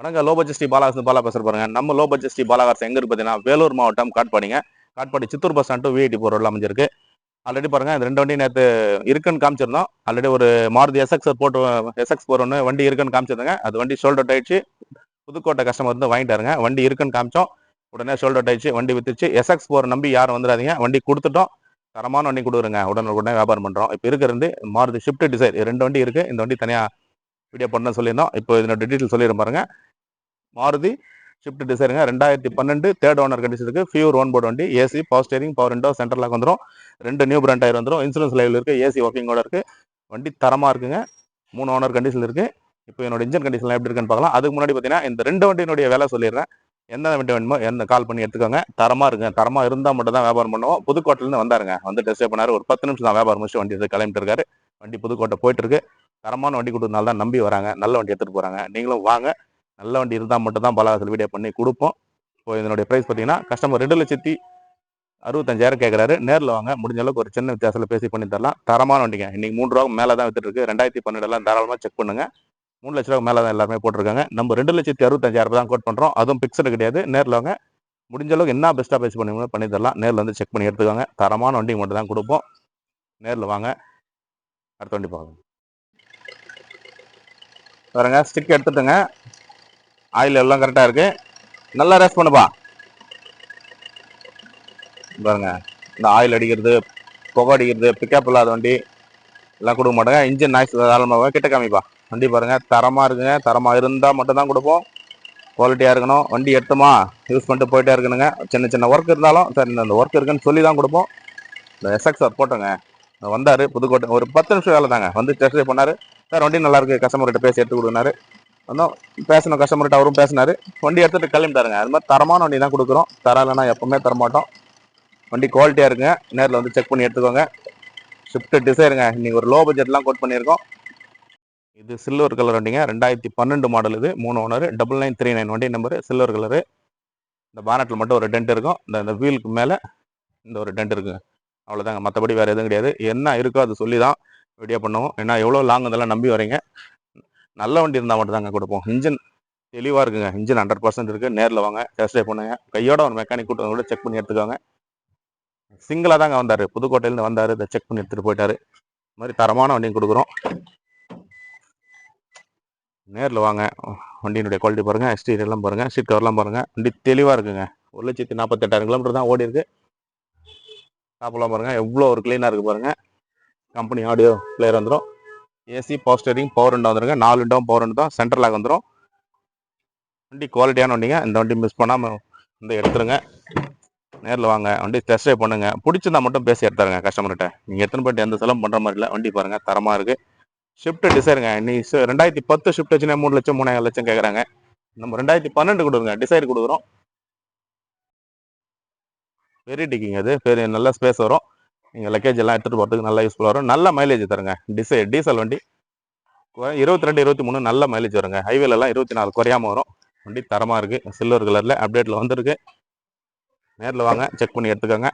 வணக்கம். Low budget Sri Balakasan Bala பேசுகிற பாருங்க. நம்ம லோ பட்ஜெட் ஸ்ரீ பாலாகாசன் இருக்கு பார்த்தீங்கன்னா வேலூர் மாவட்டம் காட்பாடிங்க. Katpadi Chittoor bus stand to VIT போகிற அமைஞ்சிருக்கு. ஆல்ரெடி பாருங்கள் இந்த ரெண்டு வண்டி நேற்று இருக்குன்னு காமிச்சிருந்தோம். ஆல்ரெடி ஒரு மாருதி எஸ்எக்ஸ் போட்டு எஸ்எக்ஸ் போர் ஒன்று வண்டி இருக்குன்னு காமிச்சிருந்தாங்க. அது வண்டி ஷோல்டர் ஆயிடுச்சு. புதுக்கோட்டை கஸ்டமர் வந்து வாங்கிட்டாருங்க. வண்டி இருக்குன்னு காமிச்சோம். உடனே ஷோல்டர் ஆயிடுச்சு வண்டி வித்துச்சு. எஸ்எக்ஸ் போகிற நம்பி யாரும் வந்துடாதீங்க. வண்டி கொடுத்துட்டோம். தரமான வண்டி கொடுக்குறேங்க. உடனே உடனே வியாபாரம் பண்ணுறோம் இப்போ இருக்கிறது மாருதி ஷிஃப்ட் டிசைர் ரெண்டு வண்டி இருக்குது இந்த வண்டி தனியாக வீடியோ பண்ண சொல்லியிருந்தோம். இப்போ இதனோட டீட்டெயில் சொல்லிடுறேன் பாருங்க. மாருதி ஷிஃப்ட் டிசைருங்க ரெண்டாயிரத்தி பன்னெண்டு தேர்ட் ஓனர் கண்டிஷனுக்கு ஃபியூர் ஒன் போர்டு வண்டி AC power steering power window centre lock வந்துடும் ரெண்டு நியூ பிராண்ட் டயர் வந்துடும் இன்சூரன்ஸ் லைவில் இருக்குது ஏசி ஒர்க்கிங்கோட இருக்குது வண்டி தரமாக இருக்குங்க. மூணு ஓனர் கண்டிஷன் இருக்குது இப்போ என்னோட இன்ஜின் கண்டிஷன்லாம் எப்படி இருக்குன்னு பார்க்கலாம். அதுக்கு முன்னாடி பார்த்தீங்கன்னா இந்த ரெண்டு வண்டியினுடைய வேலை சொல்லிடுறேன். எந்த வண்டி வேணுமோ எந்த கால் பண்ணி எடுத்துக்கோங்க. தரமாக இருக்குங்க. தரமாக இருந்தால் மட்டும் தான் வியாபாரம் பண்ணுவோம். புதுக்கோட்டையிலேருந்து வந்தாருங்க. வந்து டெஸ்ட் பண்ணார். ஒரு பத்து நிமிஷம் தான் வியாபாரம் முடிச்சு வண்டி கிளம்பிட்டு இருக்காரு. வண்டி புதுக்கோட்டை போயிட்டு இருக்கு. தரமான வண்டி கொடுத்தனால தான் நம்பி வராங்க. நல்ல வண்டி எடுத்துகிட்டு போகிறாங்க நீங்களும் வாங்க. நல்ல வண்டி இருந்தால் மட்டும்தான் பலகாசல் வீடியோ பண்ணி கொடுப்போம். இப்போ இதனுடைய ப்ரைஸ் பார்த்தீங்கன்னா கஸ்டமர் ரெண்டு லட்சத்தி அறுபத்தஞ்சாயிரம் கேட்குறாரு. நேரில் வாங்க. முடிஞ்ச அளவுக்கு ஒரு சின்ன வித்தியாசத்தில் பேசி பண்ணி தரலாம். தரமான வண்டிங்க. இன்றைக்கி மூணு ரூபா மேலே தான் வித்துட்டு ரெண்டாயிரத்தி பன்னெண்டுலாம் தாராளமாக செக் பண்ணுங்கள் மூணு லட்ச ரூபா மேலே தான் எல்லாருமே போட்டிருக்காங்க. நம்ம ரெண்டு லட்சத்தி அறுபத்தஞ்சாயிரம் தான் கோட் பண்ணுறோம் அதுவும் பிக்சடு கிடையாது. நேரில் வாங்க. முடிஞ்ச அளவுக்கு என்ன பெஸ்ட்டாக பேசி பண்ணி பண்ணி தரலாம். நேரில் வந்து செக் பண்ணி எடுத்துக்கோங்க. தரமான வண்டி மட்டும் தான் கொடுப்போம். நேரில் வாங்க. அடுத்த வண்டி பார்க்கலாம். பாருங்க ஸ்டிக் எடுத்துட்டுங்க. ஆயில் எல்லாம் கரெக்டாக இருக்குது நல்லா ரெஸ்ட் பண்ணுப்பா. பாருங்க இந்த ஆயில் அடிக்கிறது புகை அடிக்கிறது பிக்கப் இல்லாத வண்டி எல்லாம் கொடுக்க மாட்டேங்க. இன்ஜின் நாய்ஸ் தாராளமாக கிட்ட காமிப்பா. வண்டி பாருங்கள் தரமாக இருக்குங்க. தரமாக இருந்தால் மட்டும்தான் கொடுப்போம். குவாலிட்டியாக இருக்கணும். வண்டி எடுத்தோமா யூஸ் பண்ணிட்டு போயிட்டே இருக்கணுங்க. சின்ன சின்ன ஒர்க் இருந்தாலும் சரி இந்த ஒர்க் இருக்குன்னு சொல்லி தான் கொடுப்போம். இந்த எஸ்எக்ஸ் சார் போட்டோங்க. வந்தார் புதுக்கோட்டை ஒரு பத்து நிமிஷம் வேலை தாங்க. வந்து டெஸ்ட் பண்ணார். சார் வண்டி நல்லாயிருக்கு கஸ்டமர்கிட்ட பேசி எடுத்து கொடுக்குனாரு. வந்தோம். பேசணும் கஸ்டமர்கிட்ட அவரும் பேசினாரு. வண்டி எடுத்துகிட்டு கிளம்பிட்டாருங்க. அது மாதிரி தரமான வண்டி தான் கொடுக்குறோம். தரம் இல்லைன்னா எப்பவுமே தரமாட்டோம். வண்டி குவாலிட்டியாக இருக்குங்க. நேரில் வந்து செக் பண்ணி எடுத்துக்கோங்க. ஷிஃப்ட் டிசைருங்க இன்றைக்கி ஒரு லோ பட்ஜெட்லாம் கோட் பண்ணியிருக்கோம். இது சில்வர் கலர் வண்டிங்க. ரெண்டாயிரத்தி பன்னெண்டு மாடல் இது. மூணு owner double nine three nine வண்டி நம்பரு சில்வர் கலரு இந்த பானட்டில் மட்டும் ஒரு டென்ட் இருக்கும். இந்த இந்த வீலுக்கு மேலே இந்த ஒரு டென்ட் இருக்குங்க. அவ்வளோதாங்க மற்றபடி வேறு எதுவும் கிடையாது. என்ன இருக்கோ அது சொல்லி தான் வீடியோ பண்ணுவோம். ஏன்னா எவ்வளோ லாங் இதெல்லாம் நம்பி வரீங்க நல்ல வண்டி இருந்தால் மட்டும் தாங்க கொடுப்போம். இன்ஜின் தெளிவாக இருக்குங்க. இன்ஜின் ஹண்ட்ரட் பர்சன்ட் இருக்குது நேரில் வாங்க. டெஸ்ட் ட்ரைவ் பண்ணுங்க. கையோட ஒரு மெக்கானிக் கூட்டம் கூட செக் பண்ணி எடுத்துக்கோங்க. சிங்கிளாக தாங்க வந்தார். புதுக்கோட்டையிலேருந்து வந்தார். இதை செக் பண்ணி எடுத்துகிட்டு போயிட்டாரு. இந்த மாதிரி தரமான வண்டியும் கொடுக்குறோம். நேரில் வாங்க. வண்டியினுடைய குவாலிட்டி பாருங்கள் எக்ஸ்டீரியர்லாம் பாருங்கள் சீட் கவர்லாம் பாருங்கள் வண்டி தெளிவாக இருக்குங்க. ஒரு லட்சத்தி நாற்பத்தெட்டாயிரம் கிலோமீட்டர் தான் ஓடி இருக்குது டாப்லாம் பாருங்கள் எவ்வளோ ஒரு க்ளீனாக இருக்குது பாருங்கள் கம்பெனி ஆடியோ பிளேயர் வந்துடும் AC power steering power window வந்துருங்க. நாலு விண்டோவும் பவர் விண்டோ தான் சென்ட்ரல் லாக் வந்துடும் வண்டி குவாலிட்டியான வண்டிங்க. இந்த வண்டி மிஸ் பண்ணாமல் வந்து எடுத்துருங்க. நேரில் வாங்க. வண்டி டெஸ்ட் ட்ரைவ் பண்ணுங்க. பிடிச்சிருந்தா மட்டும் பேசி எடுத்துருங்க கஸ்டமர்கிட்ட நீங்கள் எத்தனை போயிட்டு எந்த செலவும் பண்ணுற மாதிரி இல்லை. வண்டி பாருங்க. தரமாக இருக்குது ஷிஃப்ட் டிசைருங்க நீ ரெண்டாயிரத்தி பத்து ஷிஃப்ட் வச்சுன்னா மூணு லட்சம் மூணாயிரம் லட்சம் கேட்குறாங்க நம்ம ரெண்டாயிரத்தி பன்னெண்டு கொடுங்க. டிசைர் கொடுக்குறோம். வெரி டிக்கிங் அது. பெரிய நல்ல ஸ்பேஸ் வரும். நீங்கள் லக்கேஜ் எல்லாம் எடுத்துகிட்டு போகிறதுக்கு நல்லா யூஸ்ஃபுல்லாக வரும். நல்ல மைலேஜ் தருங்க. டிசை டீசல் வண்டி இருபத்தி ரெண்டு இருபத்தி மூணு நல்ல மைலேஜ் வருங்க. ஹைவேலலாம் இருபத்தி நாலு குறையாம வரும். வண்டி தரமாக இருக்குது சில்வர் கலரில் அப்டேட்டில் வந்திருக்கு. நேரில் வாங்க செக் பண்ணி எடுத்துக்கோங்க.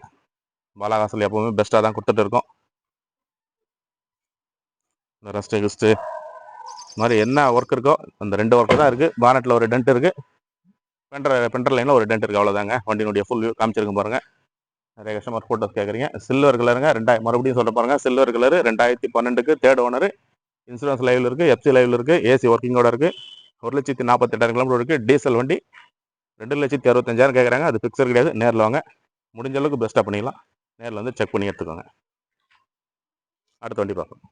பாலாகாசல் எப்போவுமே பெஸ்ட்டாக தான் கொடுத்துட்டு இருக்கோம். இந்த ரஸ்ட்டு கிஸ்ட்டு மாதிரி என்ன ஒர்க் இருக்கோ அந்த ரெண்டு ஒர்க்கு தான் இருக்குது பானட்டில் ஒரு டென்ட் இருக்குது பென்டர் பென்ட்ரை லைனில் ஒரு டென்ட் இருக்குது அவ்வளோதாங்க வண்டியினுடைய ஃபுல் வியூ காமிச்சிருக்கும் பாருங்க. நிறைய கஸ்டமர் ஃபோட்டோஸ் கேட்குறீங்க சில்வர் கலருங்க ரெண்டாயிரம் மறுபடியும் சொல்ல பாருங்க. சில்வர் கலர் ரெண்டாயிரத்தி பன்னெண்டுக்கு தேர்ட் ஓனர் இன்சூரன்ஸ் லைவில் இருக்குது எஃப்சி லைவில் இருக்குது ஏசி ஒர்க்கிங்கோட இருக்குது ஒரு லட்சத்தி நாற்பத்தெட்டாயிரம் கிலோமீட்டர் இருக்குது டீசல் வண்டி ரெண்டு லட்சத்தி அறுபத்தஞ்சாயிரம் கேட்குறாங்க அது ஃபிக்ஸர் கிடையாது. நேரில் வாங்க. முடிஞ்ச அளவுக்கு பெஸ்ட்டாக பண்ணிக்கலாம் நேரில் வந்து செக் பண்ணி எடுத்துக்கோங்க. அடுத்த வண்டி பார்ப்போம்.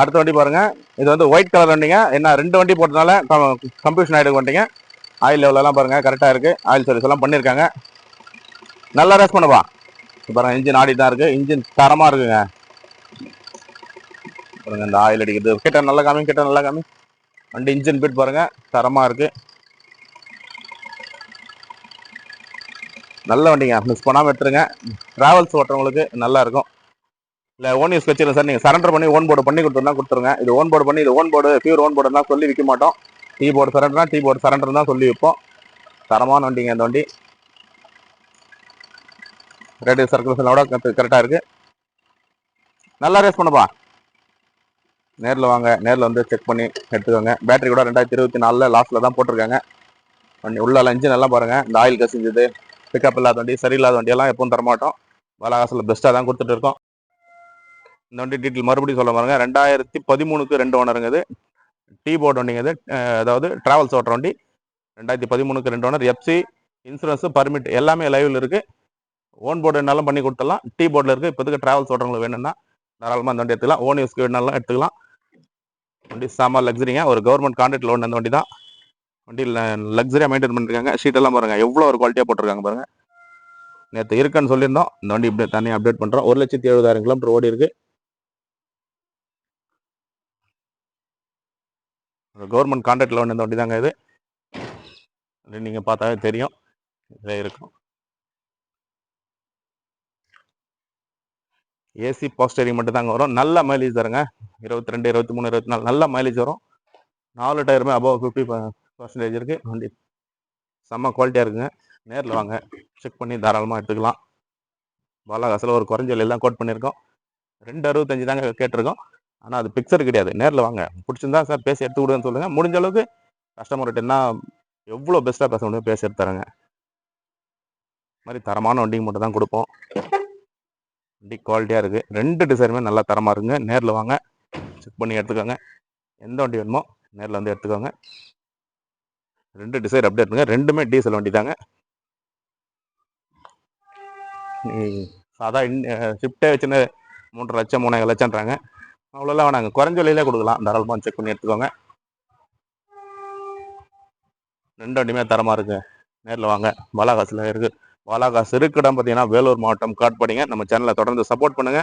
அடுத்த வண்டி பாருங்கள் இது வந்து ஒயிட் கலர் வண்டிங்க. என்ன ரெண்டு வண்டி போட்டதுனால கம்ப்யூஷன் ஆகிடுக்கு வண்டிங்க. ஆயில் லெவலெல்லாம் பாருங்கள் கரெக்டாக இருக்குது ஆயில் சர்வீஸ் எல்லாம் பண்ணியிருக்காங்க நல்லா ரேஸ் பண்ணுவான் இப்போ பாருங்க இன்ஜின் ஆடி தான் இருக்கு. இன்ஜின் தரமா இருக்குங்க. பாருங்க இந்த ஆயில் அடிக்கிறது. கிட்ட நல்லா காமி கிட்ட நல்லா காமி. வண்டி இன்ஜின் பீட் பாருங்க தரமா இருக்கு. நல்ல வண்டிங்க. மிஸ் பண்ணாமல் எடுத்துருங்க. ட்ராவல்ஸ் ஓட்டுறவங்களுக்கு நல்லா இருக்கும். இல்லை ஓன் யூஸ் வச்சுருங்க சார் நீங்கள் சரண்டர் பண்ணி ஓன் போர்டு பண்ணி கொடுத்துருந்தா கொடுத்துருங்க. இது ஓன் போர்டு பண்ணி இது own board pure own board தான் சொல்லி விற்க மாட்டோம். டீ போர்டு சரண்டர்னா டீ போர்டு சரண்டர் தான் சொல்லி விற்போம் தரமான வண்டிங்க இந்த வண்டி. ரேடியோ சர்க்குலேஷனோட கரெக்டாக இருக்குது நல்லா ரேஸ் பண்ணுப்பா. நேரில் வாங்க நேரில் வந்து செக் பண்ணி எடுத்துக்கோங்க. பேட்டரி கூட ரெண்டாயிரத்தி இருபத்தி நாலில் லாஸ்ட்டில் தான் போட்டிருக்காங்க. வண்டி உள்ள இன்ஜின் எல்லாம் பாருங்கள் இந்த ஆயில் கசிஞ்சது பிக்கப் இல்லாத வண்டி சரியில்லாத வண்டியெல்லாம் எப்பவும் தரமாட்டோம். பாலாகாசில் பெஸ்ட்டாக தான் கொடுத்துட்டு இருக்கோம். இந்த வண்டி டீட்டெயில் மறுபடியும் சொல்ல பாருங்க. ரெண்டாயிரத்தி பதிமூணுக்கு ரெண்டு ஓனருங்க இது. டீ போர்டு வண்டிங்க இது. அதாவது டிராவல்ஸ் ஓட்டுற வண்டி. ரெண்டாயிரத்தி பதிமூணுக்கு ரெண்டு ஓனர் எஃப்சி இன்சூரன்ஸு பர்மிட் எல்லாமே லைவில் இருக்குது ஓன் போர்டு வேணாலும் பண்ணி கொடுத்துடலாம். டீ போர்டில் இருக்குது இப்போதுக்கு ட்ராவல்ஸ் ஓட்டுறவங்களுக்கு வேணும்னா தாராளமாக அந்த வண்டி எடுத்துக்கலாம். ஓன் யூஸ்க்கு வேணாலும் எடுத்துக்கலாம். வண்டி சாமா லக்ஸரிங்க ஒரு கவர்மெண்ட் கான்ட்ராக்ட் லோன் அந்த வண்டி தான். வண்டியில் லக்ஸரியாக மெயின்டைன் பண்ணிருக்காங்க. ஷீட்டெல்லாம் பாருங்கள் எவ்வளோ ஒரு குவாலிட்டியாக போட்டிருக்காங்க பாருங்கள் நேற்று இருக்குன்னு சொல்லியிருந்தோம். இந்த வண்டி இப்படி தனியாக அப்டேட் பண்ணுறோம் ஒரு லட்சத்தி எழுபதாயிரம் கிலோமீட்டர் ஓடி இருக்கு. கவர்மெண்ட் கான்ட்ராக்ட் லோன் இந்த வண்டி தாங்க இது. நீங்கள் பார்த்தாவே தெரியும். இதில் இருக்கும். ஏசி பாஸ்டரிங் மட்டும் தாங்க வரும். நல்ல மைலேஜ் தருங்க. இருபத்தி ரெண்டு இருபத்தி மூணு இருபத்தி நாலு நல்ல மைலேஜ் வரும். நாலு டயருமே அபவ் ஃபிஃப்டி பர்சன்டேஜ் இருக்குது வண்டி செம்ம குவாலிட்டியாக இருக்குங்க. நேரில் வாங்க. செக் பண்ணி தாராளமாக எடுத்துக்கலாம். பாலாகாசில் ஒரு குறைஞ்ச எல்லாம் தான் கோட் பண்ணியிருக்கோம். ரெண்டு அறுபத்தஞ்சு தாங்க கேட்டிருக்கோம். ஆனால் அது பிக்சர் கிடையாது. நேரில் வாங்க. பிடிச்சிருந்தா சார் பேசி எடுத்து கொடுங்கன்னு சொல்லுங்கள் முடிஞ்ச அளவுக்கு கஸ்டமர்கிட்ட என்ன எவ்வளோ பெஸ்ட்டாக பேச முடியும் பேசி எடுத்து தரேங்க. இது மாதிரி தரமான வண்டிங்க மட்டும் தான் கொடுப்போம். வண்டி குவாலிட்டியாக இருக்குது ரெண்டு டிசைனுமே நல்லா தரமாக இருக்குங்க. நேரில் வாங்க. செக் பண்ணி எடுத்துக்கோங்க. எந்த வண்டி வேணுமோ நேரில் வந்து எடுத்துக்கோங்க. ரெண்டு டிசைன் அப்படியே பண்ணுங்க ரெண்டுமே டீசல் வண்டி தாங்க. சாதா இன் ஷிஃப்டே வச்சுன்னு மூன்றரை லட்சம் மூணு லட்சம்ன்றாங்க. அவ்வளோலாம் வேணாங்க. குறைஞ்ச விலையிலே கொடுக்கலாம். தாராளமாக செக் பண்ணி எடுத்துக்கோங்க. ரெண்டு வண்டியுமே தரமாக இருக்குங்க நேரில் வாங்க. பாலாகாசில் இருக்குது பாலாகாசு சிறுக்கிடம் பார்த்தீங்கன்னா வேலூர் மாவட்டம் காட்பாடிங்க. நம்ம சேனலை தொடர்ந்து சப்போர்ட் பண்ணுங்க.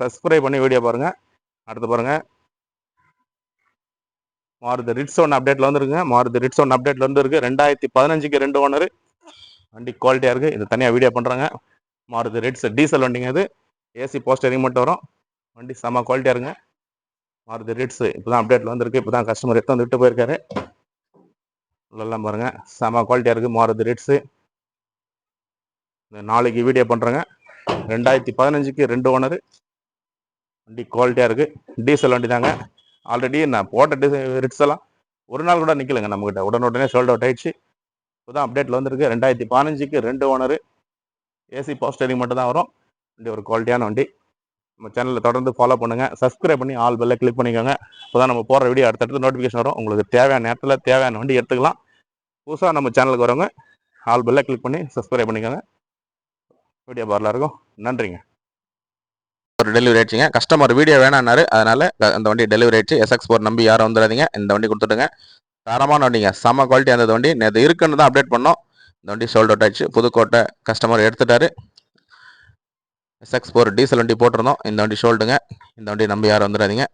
சப்ஸ்கிரைப் பண்ணி வீடியோ பாருங்க. அடுத்து பாருங்க. மாருதி ரிட்ஸ் ஒன் அப்டேட்ல வந்துருக்குங்க. மாருதி ரிட்ஸ் ஒன் அப்டேட்ல வந்து இருக்கு ரெண்டாயிரத்தி பதினஞ்சுக்கு ரெண்டு ஓனர் வண்டி குவாலிட்டியா இருக்கு. இது தனியாக வீடியோ பண்றாங்க. மாருதி ரிட்ஸ் டீசல் வண்டிங்க இது. ஏசி போஸ்டரிங் மட்டும் வரும். வண்டி செம்ம குவாலிட்டியா இருங்க மாருதி ரிட்ஸ் இப்போதான் அப்டேட்ல வந்திருக்கு. இப்போதான் கஸ்டமர் எடுத்து வந்து விட்டு போயிருக்காரு. எல்லாம் பாருங்க. செம குவாலிட்டியா இருக்கு மாருதி ரிட்ஸ் நாளைக்கு வீடியோ பண்ணுறேங்க ரெண்டாயிரத்தி பதினஞ்சுக்கு ரெண்டு ஓனரு. வண்டி குவாலிட்டியாக இருக்குது டீசல் வண்டி தாங்க ஆல்ரெடி நான் போட்ட டீசல் ரிட்ஸ் எல்லாம் ஒரு நாள் கூட நிற்கலைங்க நம்மகிட்ட. உடனுடனே சோல்ட் அவுட் ஆயிடுச்சு. இப்போதான் அப்டேட்டில் வந்திருக்கு. ரெண்டாயிரத்தி பதினஞ்சுக்கு ரெண்டு ஓனரு. ஏசி போஸ்டரிங் மட்டும் தான் வரும். வண்டி ஒரு குவாலிட்டியான வண்டி. நம்ம சேனலில் தொடர்ந்து ஃபாலோ பண்ணுங்க. சப்ஸ்கிரைப் பண்ணி ஆல் பெல்ல கிளிக் பண்ணிக்கோங்க. அப்போதான் நம்ம போகிற வீடியோ அடுத்தடுத்து நோட்டிஃபிகேஷன் வரும். உங்களுக்கு தேவையான நேரத்தில் தேவையான வண்டி எடுத்துக்கலாம். புதுசாக நம்ம சேனலுக்கு வரவங்க ஆல் பெல்ல கிளிக் பண்ணி சப்ஸ்கிரைப் பண்ணிக்கோங்க. வீடியோ பார்ல இருக்கும். நன்றிங்க. ஒரு டெலிவரி ஆயிடுச்சுங்க. கஸ்டமர் வீடியோ வேணான்னாரு அதனால அந்த வண்டி டெலிவரி ஆயிடுச்சு. எஸ்எக்ஸ் போர் நம்பி யாரும் வந்துடாதீங்க. இந்த வண்டி கொடுத்துட்டுங்க தரமான வண்டிங்க. செம்ம குவாலிட்டி அந்த வண்டி. நேற்று இருக்குன்னு தான் அப்டேட் பண்ணோம். இந்த வண்டி சோல்ட் அவுட் ஆயிடுச்சு. புதுக்கோட்டை கஸ்டமர் எடுத்துட்டாரு. எஸ்எக்ஸ் ஃபோர் டீசல் வண்டி போட்டிருந்தோம். இந்த வண்டி ஷோல்டுங்க இந்த வண்டி நம்பி யாரும் வந்துடாதீங்க.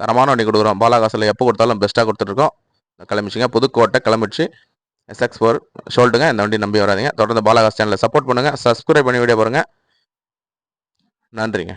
தரமான வண்டி கொடுக்குறோம். பாலாகாசில் எப்போ கொடுத்தாலும் பெஸ்ட்டாக கொடுத்துட்ருக்கோம் கிளம்பிச்சிங்க. புதுக்கோட்டை கிளம்பிடுச்சு. எஸ்எக்ஸ் ஃபோர் ஷோல்டுங்க இந்த வண்டி நம்பி வராதீங்க. தொடர்ந்து பாலாகாஸ் சேனலை சப்போர்ட் பண்ணுங்கள் சப்ஸ்கிரைப் பண்ணி வீடியோ பாருங்கள் நன்றிங்க.